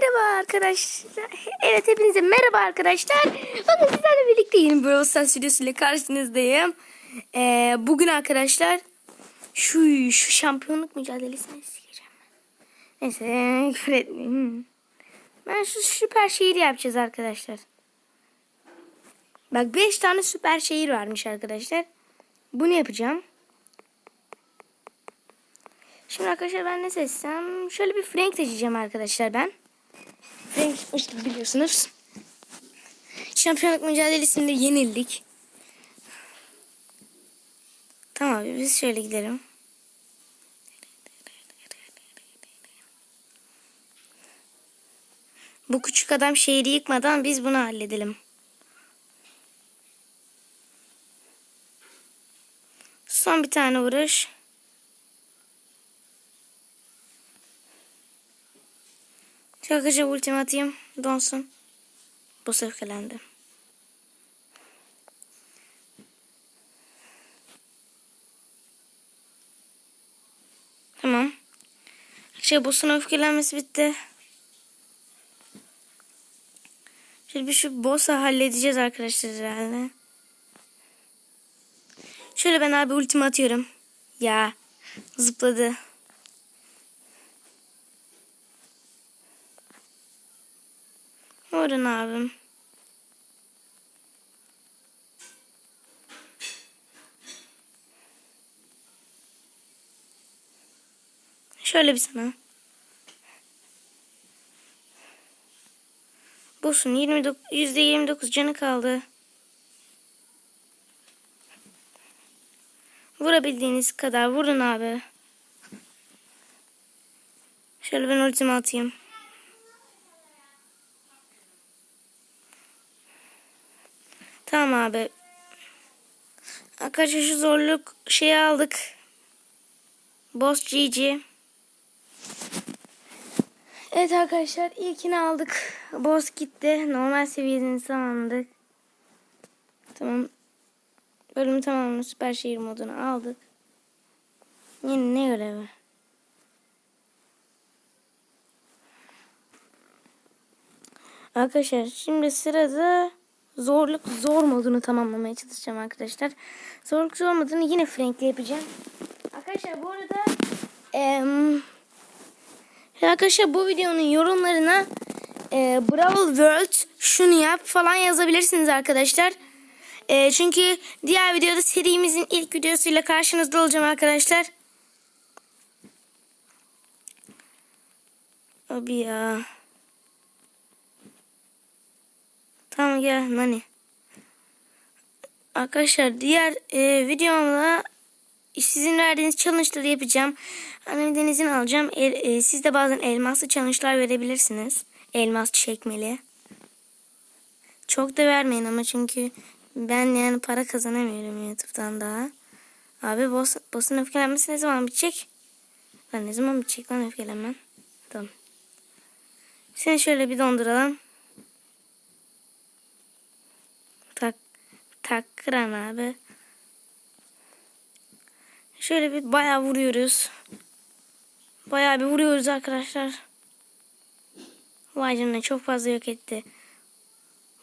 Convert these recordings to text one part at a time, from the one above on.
Merhaba arkadaşlar. Evet hepinize merhaba arkadaşlar. Bugün sizlerle birlikte yeni Brawl Stars videosuyla karşınızdayım. Ee, bugün arkadaşlar şu şu şampiyonluk mücadelesini sikeceğim. ben. Neyse küfür etmeyeyim. Ben şu süper şehir yapacağız arkadaşlar. Bak 5 tane süper şehir varmış arkadaşlar. Bunu yapacağım. Şimdi arkadaşlar ben ne seçsem? Şöyle bir Frank seçeceğim arkadaşlar ben. Frank çıkmıştı biliyorsunuz. Şampiyonluk mücadelesinde yenildik. Tamam biz şöyle gidelim. Bu küçük adam şehri yıkmadan biz bunu halledelim. Son bir tane vuruş. Şakacı ultimi atayım. Donsun. Bu öfkelendi. Tamam. Şey boss'un öfkelenmesi bitti. Şimdi bir şu boss'u halledeceğiz arkadaşlar herhalde. Şöyle ben abi ultimi atıyorum. Ya zıpladı. Vurun abim. Şöyle bir sana. Bulsun 29, %29 canı kaldı. Vurabildiğiniz kadar vurun abi. Şöyle ben ultimi atayım. Tamam abi. Arkadaşlar şu zorluk şeyi aldık. Boss GG. Evet arkadaşlar ilkini aldık. Boss gitti. Normal seviyesini tamamladık. Tamam. Bölümü tamamını süper şehir modunu aldık. Yine ne görevi? Arkadaşlar şimdi sırada zorluk zor modunu tamamlamaya çalışacağım arkadaşlar. Zorluk zor modunu yine Frank'le yapacağım. Arkadaşlar bu arada em, arkadaşlar bu videonun yorumlarına e, Brawl World şunu yap falan yazabilirsiniz arkadaşlar. E, çünkü diğer videoda serimizin ilk videosuyla karşınızda olacağım arkadaşlar. Abi ya. Tamam gel Nani. Arkadaşlar diğer e, videomda sizin verdiğiniz challenge'ları yapacağım. Annem denizin alacağım. El, e, siz de bazen elmaslı challenge'lar verebilirsiniz. Elmas çekmeli. Çok da vermeyin ama çünkü ben yani para kazanamıyorum YouTube'dan daha. Abi boss, boss'un öfkelenmesi ne zaman bitecek? Lan ne zaman bitecek lan öfkelenmem? Tamam. Seni şöyle bir donduralım. Tak takran abi. Şöyle bir bayağı vuruyoruz. Bayağı bir vuruyoruz arkadaşlar. Vay canına çok fazla yok etti.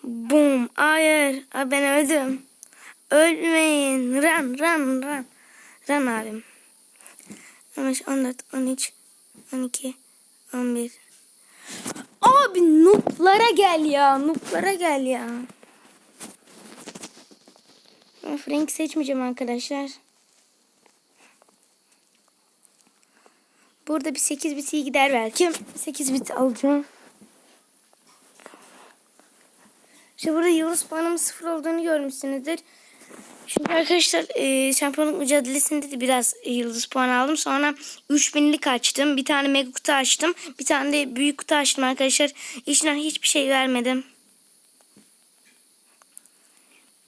Boom. Hayır. Abi ben öldüm. Ölmeyin. Run run run. Run abim. 15, 14, 13, 12, 11. Abi nooblara gel ya. Nooblara gel ya. Ben Frank seçmeyeceğim arkadaşlar. Burada bir 8 bit iyi gider belki. 8 bit alacağım. İşte burada yıldız puanım sıfır olduğunu görmüşsünüzdür. Çünkü arkadaşlar e, şampiyonluk mücadelesinde de biraz yıldız puan aldım. Sonra 3000'lik açtım. Bir tane mega kutu açtım. Bir tane de büyük kutu açtım arkadaşlar. İçinden hiçbir şey vermedim.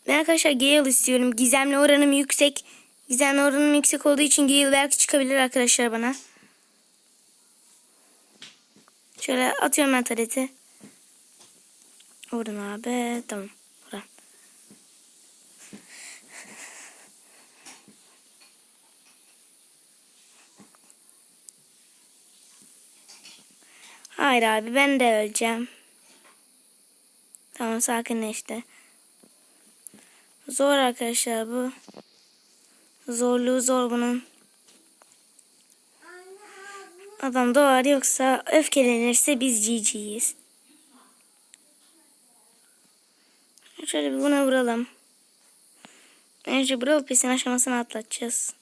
Ben arkadaşlar Gale istiyorum. Gizemli oranım yüksek. Gizemli oranım yüksek olduğu için Gale belki çıkabilir arkadaşlar bana. Şöyle atıyorum ben tareti. Vurun abi. Tamam. Vurun. Hayır abi ben de öleceğim. Tamam sakinleşti. Zor arkadaşlar bu. Zorluğu zor bunun. Adam doğar yoksa öfkelenirse biz GG'yiz. Şöyle bir buna vuralım. Önce Brawl Pass'in aşamasını atlatacağız.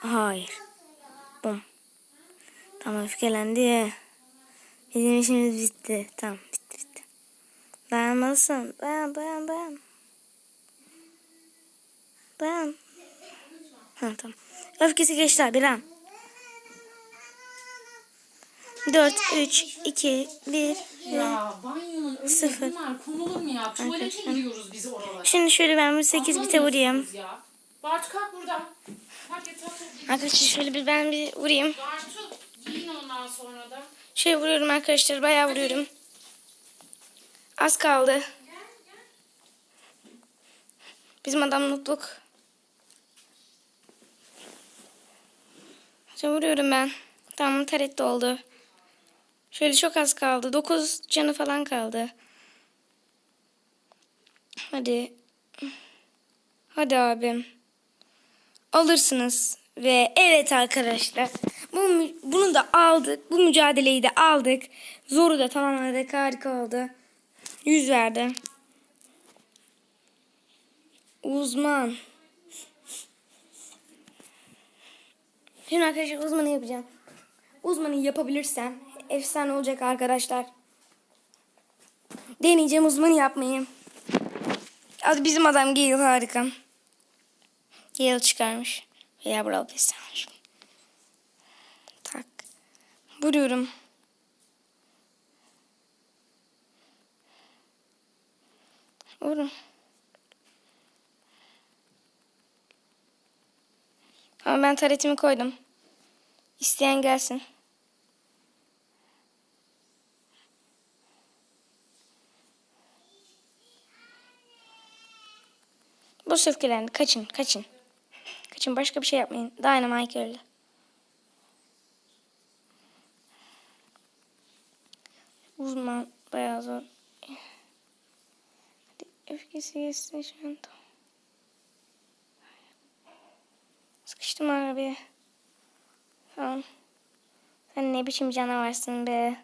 Hayır. Bum. Tamam öfkelendi. Bizim işimiz bitti. Tamam bitti bitti. Dayanmalısın. Dayan dayan dayan. Dayan. Ha tamam. Öfkesi geçti abi lan. 4, 3, 2, 1. Ya banyonun önünde Sıfır. bunlar konulur mu ya? Tuvalete gidiyoruz biz oralara. Şimdi şöyle ben bir 8 bite vurayım. Ya. Bartu kalk buradan. Kalk. Arkadaşlar şöyle bir ben bir vurayım. Bartu giyin ondan sonra da. Şöyle vuruyorum arkadaşlar. Bayağı vuruyorum. Az kaldı. Bizim adam mutluluk. Şöyle vuruyorum ben. Tamam taret oldu. Şöyle çok az kaldı. 9 canı falan kaldı. Hadi. Hadi abim. Alırsınız. Ve evet arkadaşlar. Bu, bunu da aldık. Bu mücadeleyi de aldık. Zoru da tamamladık. Harika oldu. 100 verdi. Uzman. Şimdi arkadaşlar uzmanı yapacağım. Uzmanı yapabilirsem efsane olacak arkadaşlar. Deneyeceğim uzmanı yapmayı. Hadi bizim adam Gale harika. Gale çıkarmış. Veya Brawl Pass. Tak. Vuruyorum. Vurun. Ama ben taretimi koydum. İsteyen gelsin. Bu öfkelendi. Kaçın, kaçın. Kaçın başka bir şey yapmayın. Dynamite öldü. Uzman bayağı zor. Hadi öfkesi geçsin şu an. Tamam. Sıkıştım arabaya. Tamam. Sen ne biçim canavarsın be.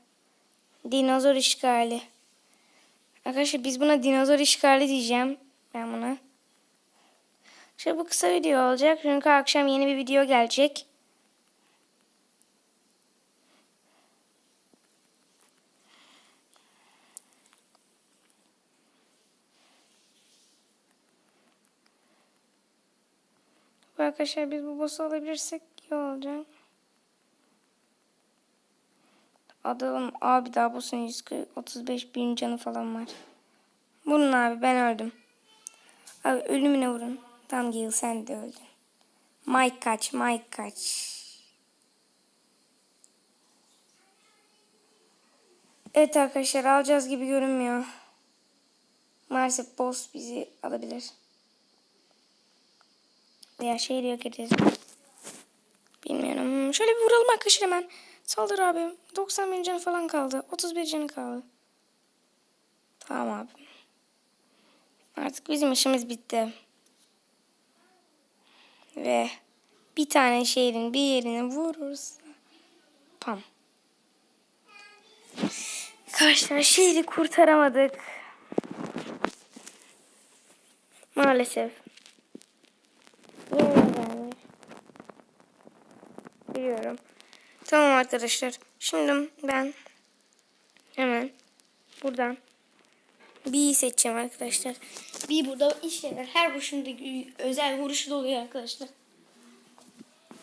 Dinozor işgali. Arkadaşlar biz buna dinozor işgali diyeceğim. Ben buna. Şöyle bu kısa video olacak. Çünkü akşam yeni bir video gelecek. Arkadaşlar biz bu boss'u alabilirsek iyi olacak. Adam abi daha boss'un 135 bin canı falan var. Vurun abi ben öldüm. Abi ölümüne vurun. Tam Gil sen de öldün. Mike kaç, Mike kaç. Evet arkadaşlar alacağız gibi görünmüyor. Maalesef boss bizi alabilir. Veya şehri yok ederiz. Bilmiyorum. Şöyle bir vuralım arkadaşlar hemen. Saldır abi. 90 bin canı falan kaldı. 31 canı kaldı. Tamam abi. Artık bizim işimiz bitti. Ve bir tane şehrin bir yerini vurursa pam. Arkadaşlar şehri kurtaramadık. Maalesef. Yine gelmiş. Biliyorum. Tamam arkadaşlar. Şimdi ben hemen buradan B'yi seçeceğim arkadaşlar. B burada işler. Her vuruşunda özel vuruşu da oluyor arkadaşlar.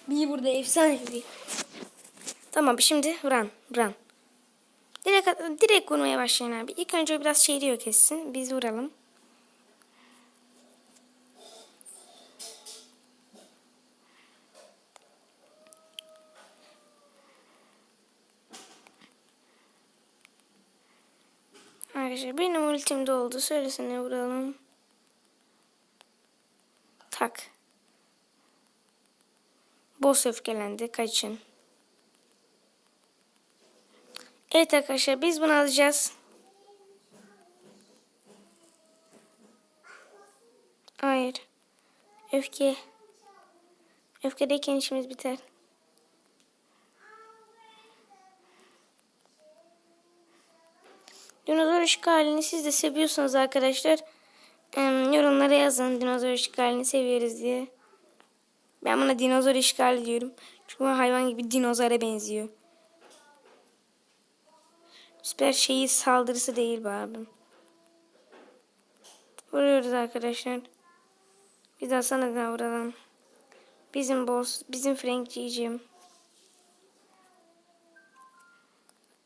B burada efsane bir. Tamam şimdi run. Run. Direkt, direkt vurmaya başlayın abi. İlk önce biraz şehri yok etsin. Biz vuralım. Arkadaşlar benim ultim doldu. Söylesene vuralım. Tak. Boss öfkelendi. Kaçın. Evet arkadaşlar biz bunu alacağız. Hayır. Öfke. Öfkedeyken işimiz biter. Dinozor işgalini siz de seviyorsanız arkadaşlar yorumlara yazın dinozor işgalini seviyoruz diye. Ben buna dinozor işgali diyorum. Çünkü hayvan gibi dinozora benziyor. Süper şeyi saldırısı değil bu abim. Vuruyoruz arkadaşlar. Bir daha sana da vuralım. Bizim boss, bizim Frankciğim.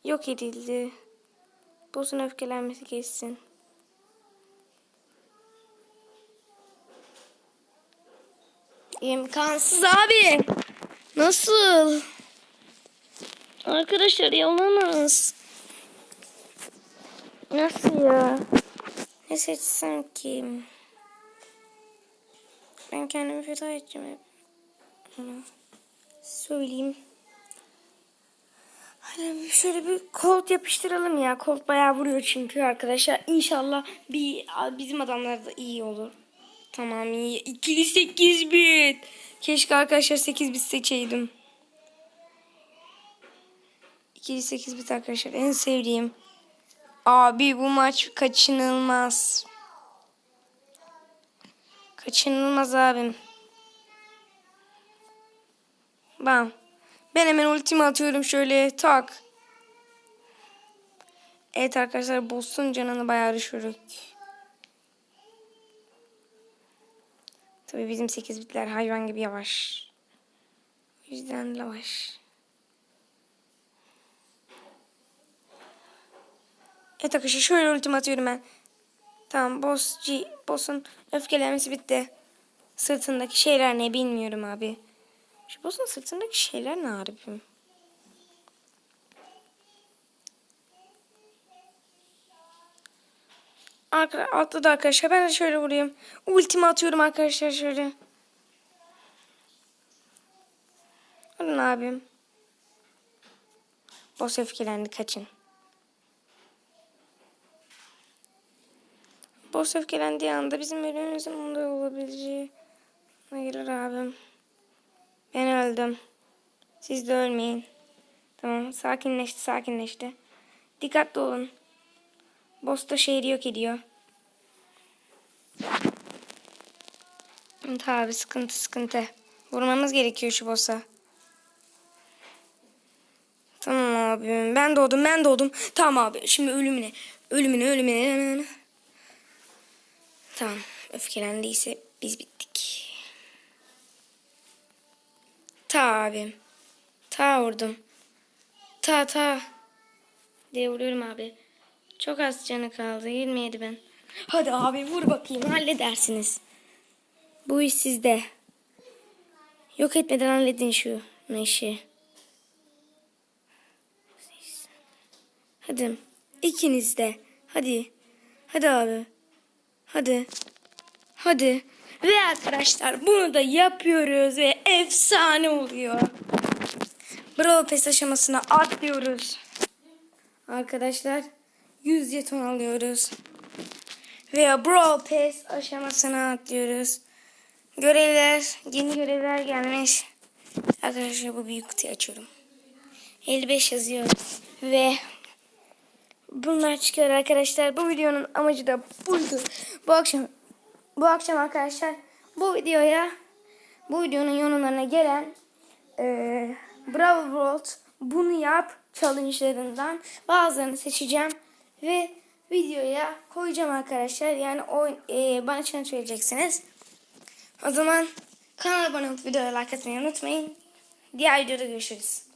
Yok edildi. Boss'un öfkelenmesi geçsin. İmkansız abi. Nasıl? Arkadaşlar yalamaz. Nasıl ya? Ne seçsem ki? Ben kendimi feda edeceğim hep. Söyleyeyim. Hadi şöyle bir kolt yapıştıralım ya. Kolt bayağı vuruyor çünkü arkadaşlar. İnşallah bir bizim adamlar da iyi olur. Tamam iyi. İkili 8 bit. Keşke arkadaşlar 8 bit seçeydim. İkili 8 bit arkadaşlar en sevdiğim. Abi bu maç kaçınılmaz. Kaçınılmaz abim. Bam. Ben hemen ultimi atıyorum şöyle tak. Evet arkadaşlar boss'un canını bayağı düşürdük. Tabii bizim 8 bitler hayvan gibi yavaş. O yüzden yavaş. Evet arkadaşlar şöyle ultimi atıyorum ben. Tamam boss G, boss'un öfkelenmesi bitti. Sırtındaki şeyler ne bilmiyorum abi. Şu boss'un sırtındaki şeyler ne harbim? Arka, altta da arkadaşlar ben de şöyle vurayım. Ultimi atıyorum arkadaşlar şöyle. Alın abim. Boss öfkelendi kaçın. Boss öfkelendiği anda bizim ölümümüzün onda olabileceği ne gelir abim. Öldüm. Siz de ölmeyin. Tamam sakinleşti sakinleşti. Dikkatli olun. Boss da şehri yok ediyor. Tabi sıkıntı sıkıntı. Vurmamız gerekiyor şu boss'a. Tamam abim. Ben doğdum ben doğdum. Tamam abi şimdi. Ölümüne ölümüne. ölümüne. Tamam. Öfkelendiyse biz bittik. Ta abim. Ta vurdum. Ta ta. Diye vuruyorum abi. Çok az canı kaldı. 27 ben. Hadi abi vur bakayım halledersiniz. Bu iş sizde. Yok etmeden halledin şu işi. Hadi. İkiniz de. Hadi. Hadi abi. Hadi. Hadi. Ve arkadaşlar bunu da yapıyoruz ve efsane oluyor. Brawl Pass aşamasına atlıyoruz. Arkadaşlar 100 jeton alıyoruz. Ve Brawl Pass aşamasına atlıyoruz. Görevler, yeni görevler gelmiş. Arkadaşlar bu büyük kutuyu açıyorum. 55 yazıyor. Ve bunlar çıkıyor arkadaşlar. Bu videonun amacı da buydu. Bu akşam bu akşam arkadaşlar bu videoya bu videonun yorumlarına gelen e, Bravo World bunu yap challenge'larından bazılarını seçeceğim ve videoya koyacağım arkadaşlar. Yani o e, bana challenge vereceksiniz. O zaman kanala abone olup videoya like atmayı unutmayın. Diğer videoda görüşürüz.